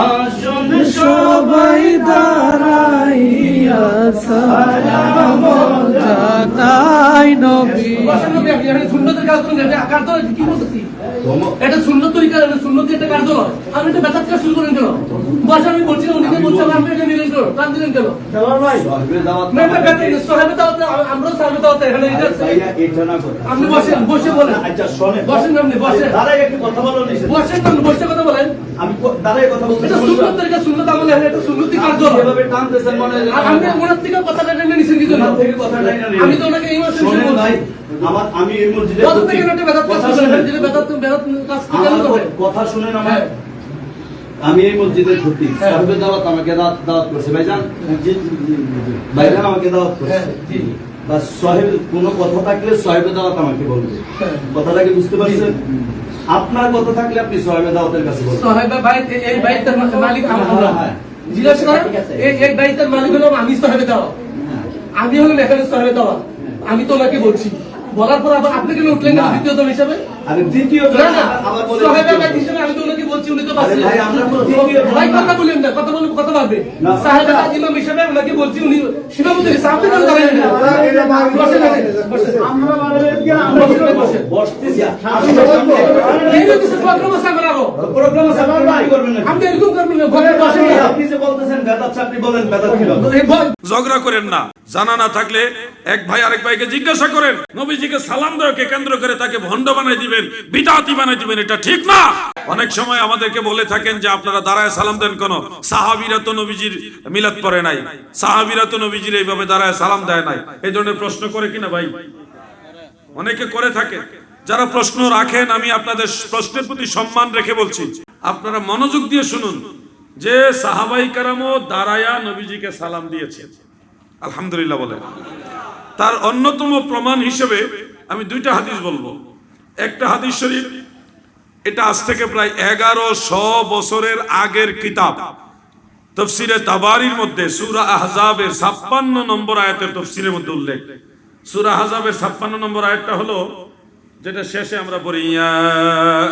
আসুন সবাই দাঁড়াইয়া সালাম জানাই নবী। সুন্নতের কাজ করুন এটা কাজ তো কি বলতেছি? এটা সুন্নত তরিকা সুন্নত একটা কাজ আমি এটা ব্যথা কাজ শুরু করে কেন? বসে আমি বলছিলাম উনি উনিকে বলছি আপনি এটা টান দিলেন কেন? না এটা বেতার সাহেবে দাওয়াত আমরা সাহেবে দাওয়াত এখানে এটা আপনি বসেন বসে বলেন। আচ্ছা শোনেন। বসেন আপনি বসেন। দাঁড়াই একটু কথা বলো বসেন আপনি বসে কথা বলেন। আমি দাঁড়াই কথা বলতে এটা সুন্নত তরিকা সুন্নত আমলে এটা সুন্নতি কাজ হলো যেভাবে টানতেছেন মনে আর আপনি ওনার থেকে কথাটা টেনে নিছেন কি জন্য? থেকে কথাটা টেনে আমি তো ওনাকে এই মাসে বলছি ভাই, আমার আমি এই মসজিদে কথা শুনেন। আমার কথা শুনেন আমার। হ্যাঁ। আমি এই মসজিদের ক্ষতি হ্যাঁ। সাহেবের দাওয়াত আমাকে দাওয়াত দাওয়াত করছে। ভাইজান ভাইজান আমাকে দাওয়াত করছে। হ্যাঁ, বা সাহেব কোনো কথা থাকলে সাহেবের দাওয়াত আমাকে বলবে। হ্যাঁ। কথাটা কি বুঝতে পারছেন? আপনার কথা থাকলে আপনি সাহেবের দাওয়াতের কাছে বলবেন। সাহেব ভাই এই বাইকটার মা- মালিক আমরা হ্যাঁ, হ্যাঁ। করেন এই এই বাইকটার মালিক হলো আমি সাহেবে দেওয়া আমি হলাম এখানে সাহেবে দেওয়া আমি তো ওনাকে বলছি। বলার পর আবার আপনি কেন উঠলেন না। দ্বিতীয় দল হিসাবে? আর দ্বিতীয় আবার বলে হিসাবে আমি তো বলছি উনি তো পাচ্ছেন ভাই। কথা বলেন না কথা বলে কথা না। সাহেবের ইমাম হিসাবে ওনাকে বলছি উনি সীমাবদ্ধ সামনে কেন দাঁড়ালেন না? বলেন ঝগড়া করেন না। জানা না থাকলে এক ভাই আরেক ভাইকে জিজ্ঞাসা করেন, নবীজিকে সালাম দেওয়াকে কেন্দ্র করে তাকে ভণ্ড বানাই দিবেন, বিদাতি বানাই দিবেন, এটা ঠিক না? অনেক সময় আমাদেরকে বলে থাকেন যে আপনারা দাঁড়ায় সালাম দেন কোন। সাহাবিরা তো নবীজির মিলাদ পরে নাই। সাহাবিরা তো নবীজির এইভাবে দাঁড়ায় সালাম দেয় নাই। এই ধরনের প্রশ্ন করে কিনা ভাই? অনেকে করে থাকে। যারা প্রশ্ন রাখেন, আমি আপনাদের প্রশ্নের প্রতি সম্মান রেখে বলছি। আপনারা মনোযোগ দিয়ে শুনুন। যে সাহাবাই কারামও দাঁড়ায়া নবীজিকে সালাম দিয়েছে। আলহামদুলিল্লাহ বলে। তার অন্যতম প্রমাণ হিসেবে আমি দুইটা হাদিস বলব। একটা হাদিস শরীফ, এটা আজ থেকে প্রায় এগারো শ বছরের আগের কিতাব। তফসিরে তাবারির মধ্যে সুরা আহজাবের ছাপ্পান্ন নম্বর আয়াতের তফসিরের মধ্যে উল্লেখ। সুরা আহজাবের ছাপ্পান্ন নম্বর আয়াতটা হলো, যেটা শেষে আমরা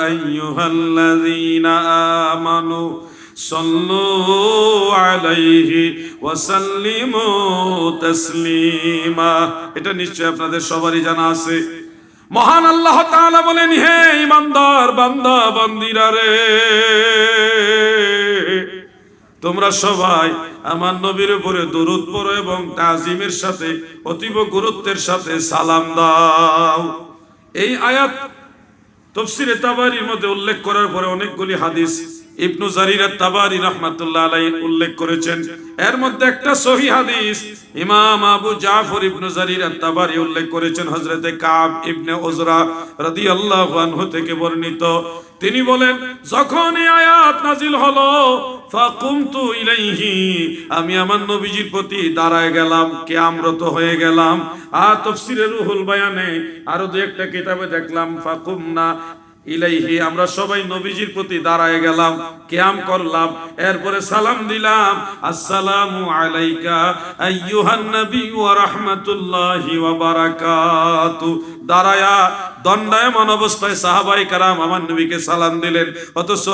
আইয়ুহাল্লাযীনা আমানু আলাইহি ওয়া সাল্লিমু তাসলিমা। এটা নিশ্চয় আপনাদের সবারই জানা আছে। মহান আল্লাহ তাআলা বলেন, হে ইমানদার বান্দা, বান্দিরা রে, তোমরা সবাই আমার নবীর উপরে দরুদ পড়ো এবং তাজিমের সাথে, অতীব গুরুত্বের সাথে সালাম দাও। এই আয়াত তফসিরে তাবারির মধ্যে উল্লেখ করার পরে অনেকগুলি হাদিস ইবনু জারির তাবারি রহমাতুল্লাহ আলাই উল্লেখ করেছেন, এর মধ্যে একটা সহি হাদিস ইমাম আবু জাফর ইবনু জারির তাবারি উল্লেখ করেছেন, হযরতে কাব ইবনে উজরা রাদিয়াল্লাহু আনহু থেকে বর্ণিত। তিনি বলেন, যখন আয়াত নাজিল হলো, ফাকুমতু ইলাইহি, আমি আমার নবীজির প্রতি দাঁড়ায় গেলাম, কিয়ামরত হয়ে গেলাম। আর তাফসীরে রুহুল বায়ানে আরও দু একটা কিতাবে দেখলাম, ফাকুমনা ইলাইহি, আমরা সবাই নবীজির প্রতি দাঁড়ায় গেলাম, কিয়াম করলাম, এরপরে সালাম দিলাম। আসসালামু আলাইকা আইয়ুহান নবী ওয়া রাহমাতুল্লাহি ওয়া বারাকাতু। দাঁড়ায়া, দণ্ডায়মান অবস্থায় সাহাবাই কারাম আমার নবীকে সালাম দিলেন। অথচ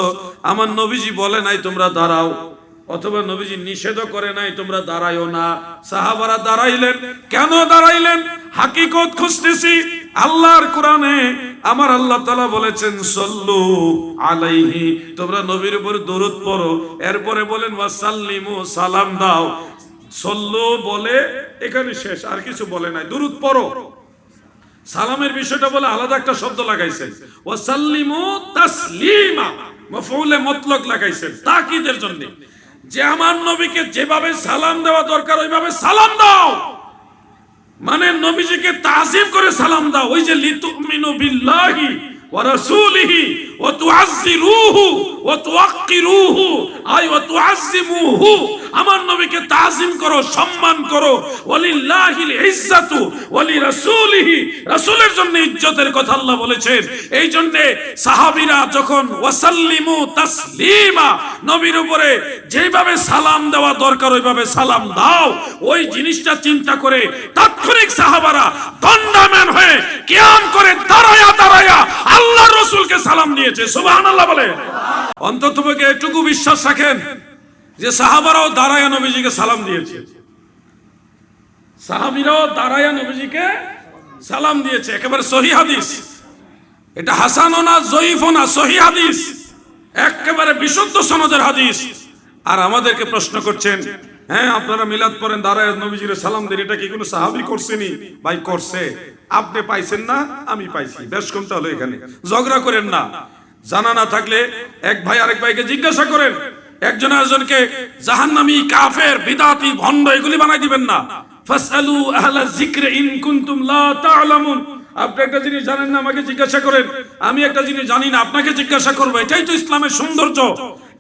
আমার নবীজি বলে নাই, তোমরা দাঁড়াও। অথবা নবীজি নিষেধ করে নাই, তোমরা দাঁড়াইও না। সাহাবারা দাঁড়াইলেন। কেন দাঁড়াইলেন? হাকিকত খুঁজতেছি। আল্লাহর কোরআনে আমার আল্লাহ তাআলা বলেছেন, সল্লু আলাইহি। তোমরা নবীর উপর দরুদ পড়ো, এরপরে বলেন, ওয়াসাল্লিমু সালাম দাও। সল্লু বলে এখানে শেষ, আর কিছু বলে নাই। দরুদ পড়ো। সালামের বিষয়টা বলে আলাদা একটা শব্দ লাগাইছেন। ওয়াসাল্লিমু তাসলিমা। মফউলে মতলক লাগাইছেন, তাকিদের জন্য। যে আমার নবীকে যেভাবে সালাম দেওয়া দরকার, ওইভাবে সালাম দাও। মানে নবীজিকে তাজিম করে সালাম দাও। ওই যে লিতুমিনু বিল্লাহি ওয়া রাসূলিহি আমার যেভাবে সালাম দেওয়া দরকার, ওইভাবে সালাম দাও। ওই জিনিসটা চিন্তা করে তাৎক্ষণিক সাহাবারা দণ্ডায়মান হয়ে করে দাঁড়ায়া দাঁড়ায়া আল্লাহ রসুলকে সালাম দিয়েছে সুবহানাল্লাহ বলে অন্তত এটুকু বিশ্বাস রাখেন যে সাহাবারাও দাঁড়ায়া নবীজিকে সালাম দিয়েছে। সাহাবিরাও দাঁড়ায়া নবীজিকে সালাম দিয়েছে। একেবারে সহি হাদিস। এটা হাসানও না, জয়ীফও না, সহি হাদিস। একেবারে বিশুদ্ধ সনদের হাদিস। আর আমাদেরকে প্রশ্ন করছেন হ্যাঁ আপনারা মিলাদ পড়েন, দাঁড়ায় নবীজির সালাম দেন, এটা কি কোনো সাহাবি করছেনি ভাই, করছে। আপনি পাইছেন না, আমি পাইছি। বেশ কোনটা হলো এখানে। ঝগড়া করেন না। জানা না থাকলে এক ভাই আরেক ভাইকে জিজ্ঞাসা করেন। একজন আরেকজনকে, জাহান্নামী, কাফের, বিদাতি, ভণ্ড, এগুলি বানাই দিবেন না। ফাসালু আহলা যিকরি ইন কুনতুম লা তা'লামুন। আপনি একটা জিনিস জানেন না, আমাকে জিজ্ঞাসা করেন। আমি একটা জিনিস জানি না, আপনাকে জিজ্ঞাসা করব। এটাই তো ইসলামের সৌন্দর্য।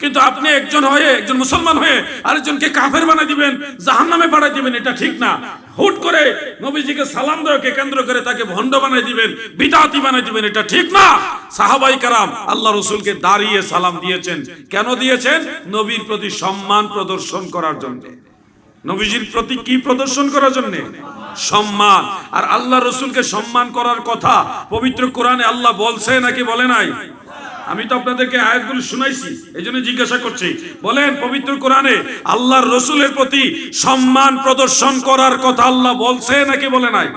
কিন্তু আপনি একজন হয়ে, একজন মুসলমান হয়ে আরেকজনকে কাফের বানাই দিবেন, জাহান্নামে পাঠাই দিবেন, এটা ঠিক না। হুট করে নবীজিকে সালাম দেওয়াকে কেন্দ্র করে তাকে ভণ্ড বানাই দিবেন, বিদাতি বানাই দিবেন, এটা ঠিক না। সাহাবাই কারাম, আল্লাহ রসুলকে দাঁড়িয়ে সালাম দিয়েছেন। কেন দিয়েছেন? নবীর প্রতি সম্মান প্রদর্শন করার জন্য। নবীজির প্রতি কি প্রদর্শন করার জন্য? সম্মান। আর আল্লাহ রসুলকে সম্মান করার কথা পবিত্র কোরআনে আল্লাহ বলছে নাকি বলে নাই? আমি তো আপনাদেরকে আয়াতগুলো শুনাইছি এই জন্য জিজ্ঞাসা করছি। বলেন, পবিত্র কোরআনে আল্লাহর রসুলের প্রতি সম্মান প্রদর্শন করার কথা আল্লাহ বলছে নাকি বলে নাই?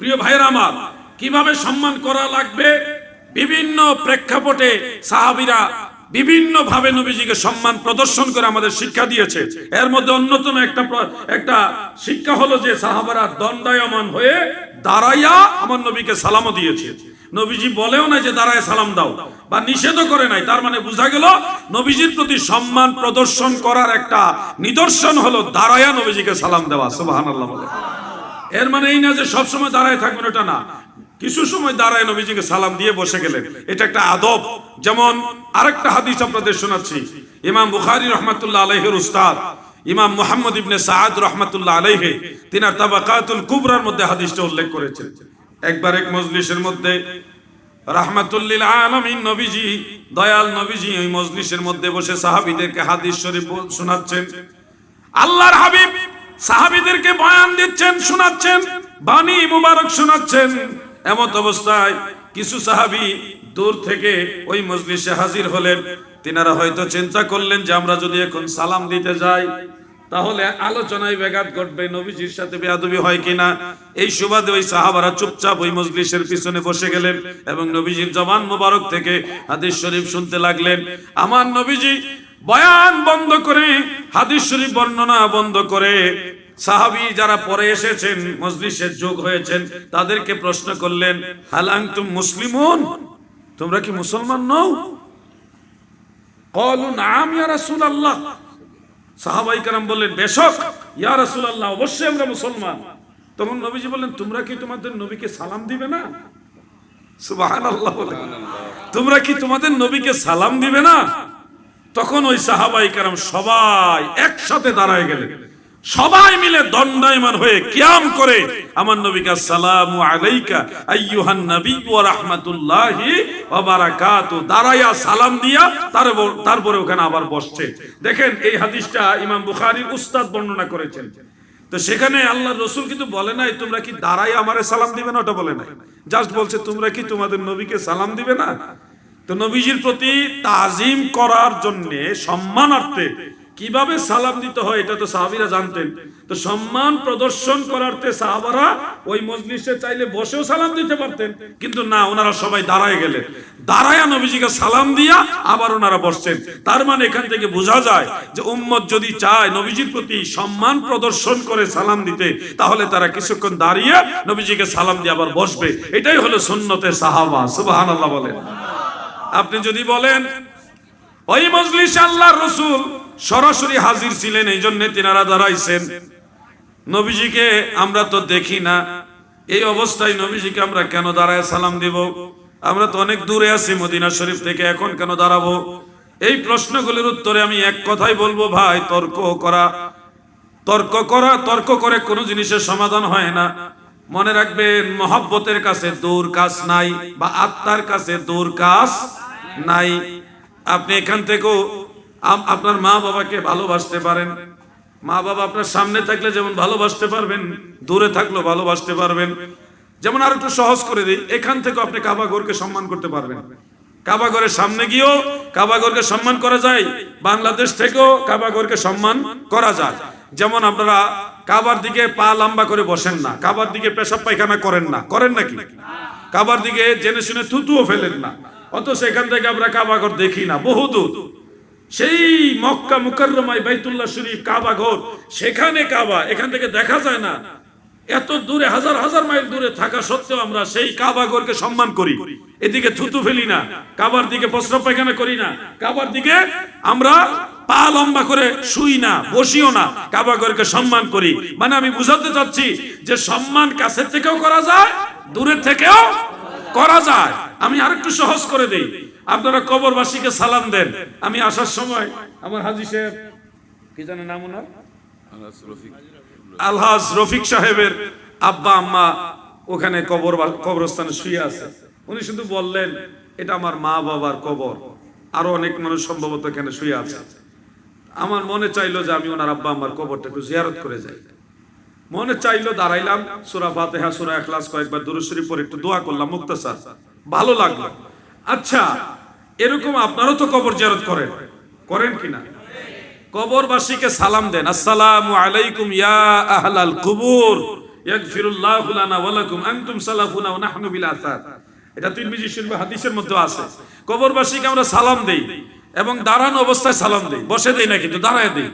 প্রিয় ভাইয়ের আমার, কীভাবে সম্মান করা লাগবে? বিভিন্ন প্রেক্ষাপটে সাহাবিরা বিভিন্ন ভাবে নবীজিকে সম্মান প্রদর্শন করে আমাদের শিক্ষা দিয়েছে। এর মধ্যে অন্যতম একটা একটা শিক্ষা হলো যে সাহাবারা দণ্ডায়মান হয়ে দাঁড়াইয়া আমার নবীকে সালামও দিয়েছে। নবীজি বলেও না যে দাঁড়ায় সালাম দাও বা নিষেধও করে নাই। তার মানে বোঝা গেল নবীজির প্রতি সম্মান প্রদর্শন করার একটা নিদর্শন হলো দাঁড়ায়া নবীজিকে সালাম দেওয়া। বলে। এর মানে এই না যে সব সময় দাঁড়ায় থাকবেন, ওটা না। কিছু সময় দাঁড়ায় নবীজিকে সালাম দিয়ে বসে গেলেন। এটা একটা আদব। যেমন আরেকটা হাদিস আপনাদের শোনাচ্ছি। ইমাম বুখারি রহমাতুল্লাহ আলাইহির উস্তাদ, ইমাম মুহাম্মদ ইবনে সাআদ রহমাতুল্লাহ আলাইহি, তিনার তাবাকাতুল কুবরার মধ্যে হাদিসটা উল্লেখ করেছেন। একবার এক মজলিসের মধ্যে রাহমাতুল্লিল আলামিন নবীজি, দয়াল নবীজি ওই মজলিসের মধ্যে বসে সাহাবীদেরকে হাদিস শরীফ শোনাচ্ছেন। আল্লাহর হাবিব সাহাবীদেরকে বয়ান দিচ্ছেন, শোনাচ্ছেন, বাণী মুবারক শোনাচ্ছেন। এমত অবস্থায় কিছু সাহাবী দূর থেকে ওই মজলিসে হাজির হলেন। তিনারা হয়তো চিন্তা করলেন যে আমরা যদি এখন সালাম দিতে যাই, তাহলে আলোচনায় ব্যাঘাত ঘটবে, নবীজির সাথে বেয়াদবি হয় কিনা? এই সুবাদে ওই সাহাবারা চুপচাপ ওই মজলিসের পিছনে বসে গেলেন এবং নবীজির জবান মোবারক থেকে হাদিস শরীফ শুনতে লাগলেন। আমার নবীজি বয়ান বন্ধ করে, হাদিস শরীফ বর্ণনা বন্ধ করে সাহাবী যারা পরে এসেছেন, মজলিসের যোগ হয়েছেন, তাদেরকে প্রশ্ন করলেন, হালাং তুম মুসলিমুন? তোমরা কি মুসলমান নও? কলু নাম ইয়া রাসূলুল্লাহ। সাহাবাই কারাম বললেন, বেশক, ইয়া রাসূলুল্লাহ, অবশ্যই আমরা মুসলমান। তখন নবীজি বললেন, তোমরা কি তোমাদের নবীকে সালাম দিবে না? তোমরা কি তোমাদের নবীকে সালাম দিবে না? তখন ওই সাহাবাই কারাম সবাই একসাথে দাঁড়ায় গেলেন। সবাই মিলে দণ্ডায়মান হয়ে কিয়াম করে। আমার নবীকে আসসালামু আলাইকা, আইয়ুহান নবী ওয়া রাহমাতুল্লাহি ওয়া বারাকাতু। দাঁড়ায়া সালাম দিয়া তারপর তারপরে ওখানে আবার বসছে। দেখেন, এই হাদিসটা ইমাম বুখারীর উস্তাদ বর্ণনা করেছেন। তো সেখানে আল্লাহ রসুল কিন্তু বলে নাই, তোমরা কি দাঁড়াই আমারে সালাম দিবে না? ওটা বলে নাই। জাস্ট বলছে, তোমরা কি তোমাদের নবীকে সালাম দিবে না? তো নবীজির প্রতি তাজিম করার জন্য, সম্মানার্থে কীভাবে সালাম দিতে হয় এটা তো সাহাবিরা জানতেন। তো সম্মান প্রদর্শন করার্থে সাহাবারা ওই মজলিসে চাইলে বসেও সালাম দিতে পারতেন। কিন্তু না, ওনারা সবাই দাঁড়ায় গেলেন। দাঁড়ায়া নবীজিকে সালাম দিয়া আবার ওনারা বসছেন। তার মানে এখান থেকে বোঝা যায় যে উম্মত যদি চায় নবীজির প্রতি সম্মান প্রদর্শন করে সালাম দিতে, তাহলে তারা কিছুক্ষণ দাঁড়িয়ে নবীজিকে সালাম দিয়ে আবার বসবে। এটাই হলো সুন্নতে সাহাবা, সুবহানাল্লাহ বলেন। আপনি যদি বলেন, ওই মজলিস আল্লাহ রসুল সরাসরি হাজির ছিলেন, এই জন্য তিনারা দাঁড়াইছেন। নবীজিকে আমরা তো দেখি না। এই অবস্থায় নবীজিকে আমরা কেন দাঁড়ায় সালাম দিব? আমরা তো অনেক দূরে আছি মদিনা শরীফ থেকে, এখন কেন দাঁড়াবো? এই প্রশ্নগুলির উত্তরে আমি এক কথাই বলব, ভাই, তর্ক করা। তর্ক করা, তর্ক করে কোনো জিনিসের সমাধান হয় না। মনে রাখবেন, মহব্বতের কাছে দূর কাজ নাই, বা আত্মার কাছে দূর কাজ নাই। আপনি এখান থেকেও আপনার মা বাবাকে ভালোবাসতে পারেন। মা বাবা আপনার সামনে থাকলে যেমন ভালোবাসতে পারবেন, দূরে থাকলেও ভালোবাসতে পারবেন। যেমন আর একটু সহজ করে দিই, এখান থেকে আপনি কাবাগরকে সম্মান করতে পারবেন। কাবাগরের সামনে গিয়েও কাবাগরকে সম্মান করা যায়, বাংলাদেশ থেকেও কাবাগরকে সম্মান করা যায়। যেমন আপনারা কাবার দিকে পা লম্বা করে বসেন না, কাবার দিকে পেশাব পায়খানা করেন না, করেন নাকি? কাবার দিকে জেনে শুনে থুতুও ফেলেন না। অথচ এখান থেকে আমরা কাবাগর দেখি না বহু দূর সেই মক্কা মুকাররমায় বাইতুল্লাহ শরীফ কাবা ঘর, সেখানে কাবা, এখান থেকে দেখা যায় না। এত দূরে, হাজার হাজার মাইল দূরে থাকা সত্ত্বেও আমরা সেই কাবা ঘরকে সম্মান করি। এদিকে থুতু ফেলি না, কাবার দিকে প্রস্রাব পায়খানা করি না, কাবার দিকে আমরা পা লম্বা করে শুই না, বসিও না, কাবা ঘরকে সম্মান করি। মানে আমি বুঝাতে চাচ্ছি যে সম্মান কাছের থেকেও করা যায়, দূরের থেকেও করা যায়। আমি আরেকটু সহজ করে দেই। আপনারা কবরবাসীকে সালাম দেন। আমি আসার সময় আমার হাজি সাহেব, কি জানে নাম ওনার? আলহাজ রফিক সাহেবের আব্বা, আম্মা ওখানে কবর কবরস্থানে শুয়ে আছে। উনি শুধু বললেন, এটা আমার মা বাবার কবর। আরও অনেক মানুষ সম্ভবত এখানে শুয়ে আছে। আমার মনে চাইলো যে আমি ওনার আব্বা, আম্মার কবরটা একটু জিয়ারত করে যাই। মনে চাইলো দাঁড়াইলাম, সুরা ফাতেহা, সুরা এখলাস কয়েকবার দুরুশরী পরে একটু দোয়া করলাম, মুক্তাসার। ভালো লাগল। আচ্ছা এরকম আপনারও তো কবর জিয়ারত করেন। করেন কিনা কবরবাসীকে সালাম দেন। আসসালামু আলাইকুম ইয়া আহলাল কুবুর। ইয়াগফিরুল্লাহু লানা ওয়া লাকুম। আনতুম সালাফুনা ওয়া নাহনু বিল আসার এটা তিরমিজি শরীফ হাদিসের মধ্যে আছে। কবরবাসীকে আমরা সালাম দেই এবং দাঁড়ানো অবস্থায় সালাম দেই। বসে দেই না কিন্তু দাঁড়ায় দেই।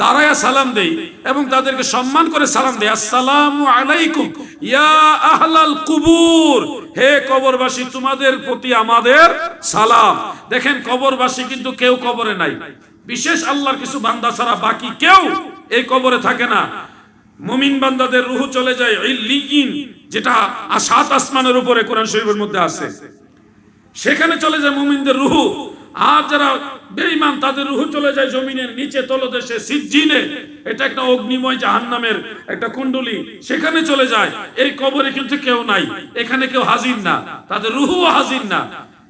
দাঁড়ায় সালাম দেই এবং তাদেরকে সম্মান করে সালাম দেই। আসসালামু আলাইকুম। ইয়া আহলাল কুবুর। হে কবরবাসী, তোমাদের প্রতি আমাদের সালাম। দেখেন, কবরবাসী কিন্তু কেউ কবরে নাই। বিশেষ আল্লাহর কিছু বান্দা ছাড়া বাকি কেউ এই কবরে থাকে না। মুমিন বান্দাদের রুহু চলে যায় ইল্লিয়িন, যেটা সাত আসমানের উপরে কোরআন শরীফের মধ্যে আছে। সেখানে চলে যায় মুমিনদের রুহু। আর যারা বেঈমান, তাদের রুহু চলে যায় জমিনের নিচে তলদেশে, সিজ্জিনে। এটা একটা অগ্নিময় জাহান্নামের একটা কুণ্ডলী। সেখানে চলে যায়। এই কবরে কিন্তু কেউ নাই। এখানে কেউ হাজির না। তাদের রুহুও হাজির না।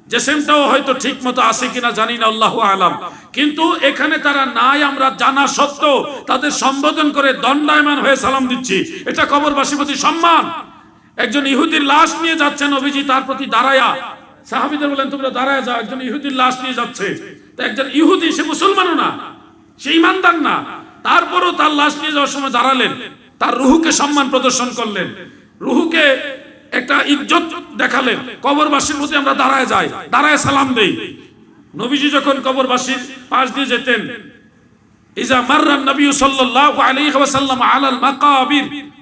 জেসেমটাও হয়তো ঠিক মতো আছে কিনা আলাম। কিন্তু এখানে তারা নাই, আমরা জানা সত্ত্বেও তাদের সম্বোধন করে দণ্ডায়মান হয়ে সালাম দিচ্ছি। এটা সম্মান। একজন ইহুদির লাশ নিয়ে যাচ্ছেন তার প্রতি দাঁড়ায়া। সাহাবিদের বলেন, তোমরা দাঁড়ায় যাও, একজন ইহুদির লাশ নিয়ে যাচ্ছে। তো একজন ইহুদি, সে মুসলমানও না, সে ইমানদার না। তারপরও তার লাশ নিয়ে যাওয়ার সময় দাঁড়ালেন। তার রুহুকে সম্মান প্রদর্শন করলেন। রুহুকে একটা ইজ্জত দেখালেন। কবরবাসীর প্রতি আমরা দাঁড়ায় যাই, দাঁড়ায় সালাম দেই। নবীজি যখন কবরবাসীর পাশ দিয়ে যেতেন, ইজা মাররান নবী সাল্লাল্লাহু আলাইহি ওয়াসাল্লাম আলাল মাকাবির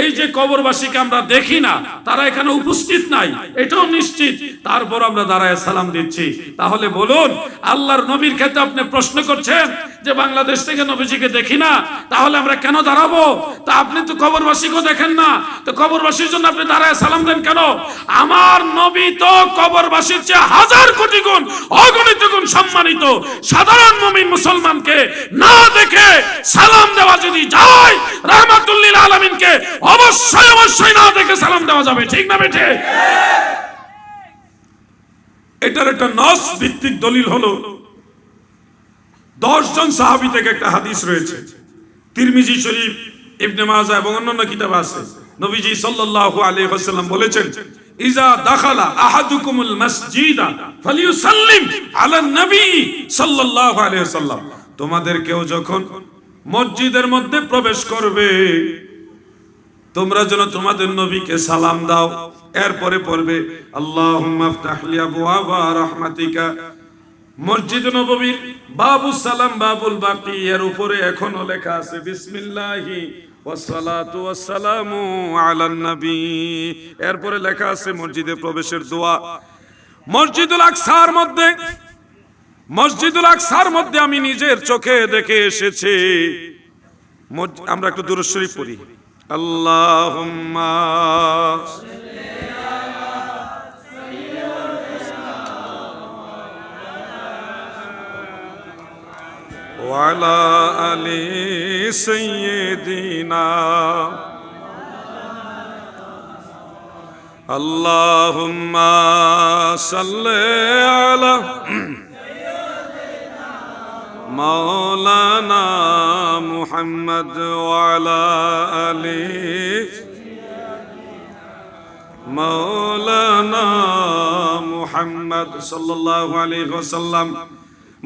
এই যে কবরবাসীকে আমরা দেখি না, তারা এখানে উপস্থিত নাই, এটাও নিশ্চিত। তারপর আমরা দাঁড়ায় সালাম দিচ্ছি। তাহলে বলুন, আল্লাহর নবীর ক্ষেত্রে আপনি প্রশ্ন করছেন যে বাংলাদেশ থেকে নবীজিকে দেখি না, তাহলে আমরা কেন দাঁড়াবো? তা আপনি তো কবরবাসীকেও দেখেন না। তো কবরবাসীর জন্য আপনি দাঁড়ায় সালাম দেন কেন? আমার নবী তো কবরবাসীর চেয়ে হাজার কোটি গুণ অগণিত গুণ সম্মানিত। সাধারণ মুমিন মুসলমানকে না দেখে সালাম দেওয়া যদি যায় রহমাতুল্লিল আলমিনকে অবশ্যই অবশ্যই না দেখে সালাম দেওয়া যাবে, ঠিক না বেঠে? এটার একটা নস ভিত্তিক দলিল হলো দশ জন সাহাবি থেকে একটা হাদিস রয়েছে। তিরমিজি শরীফ, ইবনে মাজা এবং অন্যান্য কিতাব আছে। নবীজি সাল্লাল্লাহু আলাইহি ওয়াসাল্লাম বলেছেন, ইজা দাখালা আহাদুকুমুল মসজিদা ফালিয়ুসাল্লিম আলা নবী সাল্লাল্লাহু আলাইহি ওয়াসাল্লাম। তোমাদের কেউ যখন মসজিদের মধ্যে প্রবেশ করবে তোমরা যেন তোমাদের নবীকে সালাম দাও। এরপরে পড়বে রাহমাতিকা। মসজিদ নববীর বাবু সালাম বাবুল বাকি, এর উপরে এখনও লেখা আছে, বিসমিল্লাহি এরপরে লেখা আছে, মসজিদে প্রবেশের দোয়া। মসজিদুল আকসার মধ্যে, মসজিদুল আকসার মধ্যে আমি নিজের চোখে দেখে এসেছি। আমরা একটু দূর শরীফ পড়ি। اللهم وعلى آل سيدنا اللهم صل على মাওলানা মুহাম্মদ ওয়ালা আলী মাওলানা মুহাম্মদ সাল্লাল্লাহু আলাইহি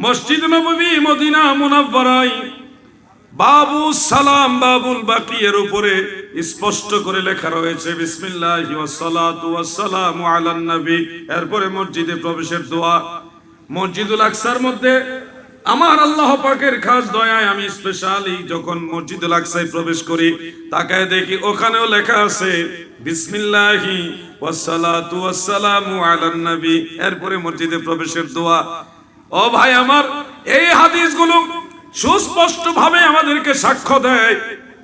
মসজিদ নবী মদিনা মুনাওয়ারায় বাবু সালাম বাবুল বাকিয়ের উপরে স্পষ্ট করে লেখা রয়েছে, বিসমিল্লাহ ওয়াসসালাতু ওয়াসসালামু আলান নবী। এরপরে মসজিদে প্রবেশের দোয়া। মসজিদুল আকসার মধ্যে আমার আল্লাহ পাকের খাস দয়ায় আমি স্পেশালি যখন মসজিদ আকসায় প্রবেশ করি, তাকায় দেখি ওখানেও লেখা আছে, বিসমিল্লাহি ওয়াসসালাতু ওয়াসসালামু আলান নবী। এরপরে মসজিদে প্রবেশের দোয়া, ও ভাই আমার, এই হাদিসগুলো সুস্পষ্ট ভাবে আমাদেরকে সাক্ষ্য দেয়।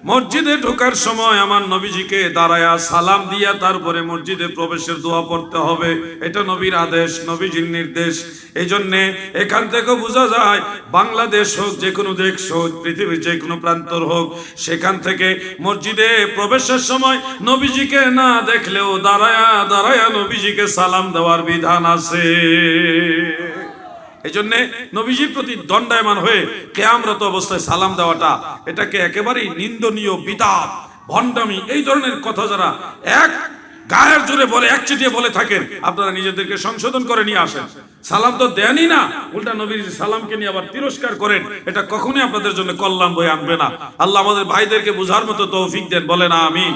মসজিদে ঢোকার সময় আমার নবীজিকে দাঁড়ায়া সালাম দিয়া তারপরে মসজিদে প্রবেশের দোয়া পড়তে হবে। এটা নবীর আদেশ, নবীজির নির্দেশ। এই জন্যে এখান থেকে বোঝা যায়, বাংলাদেশ হোক, যে কোনো দেশ হোক, পৃথিবীর যে কোনো প্রান্তর হোক, সেখান থেকে মসজিদে প্রবেশের সময় নবীজিকে না দেখলেও দাঁড়ায়া দাঁড়ায়া নবীজিকে সালাম দেওয়ার বিধান আছে। এই জন্য নবীজির প্রতি দণ্ডায়মান হয়ে কেয়ামরত অবস্থায় সালাম দেওয়াটা এটাকে একেবারেই নিন্দনীয় বিদাত ভণ্ডামি, এই ধরনের কথা যারা এক গায়ের জোরে বলে, এক চিটিয়ে বলে থাকেন, আপনারা নিজেদেরকে সংশোধন করে নিয়ে আসেন। সালাম তো দেনই না, উল্টা নবীর সালামকে নিয়ে আবার তিরস্কার করেন, এটা কখনোই আপনাদের জন্য কল্যাণ বয়ে আনবে না। আল্লাহ আমাদের ভাইদেরকে বুঝার মতো তৌফিক দেন, বলেন আমিন।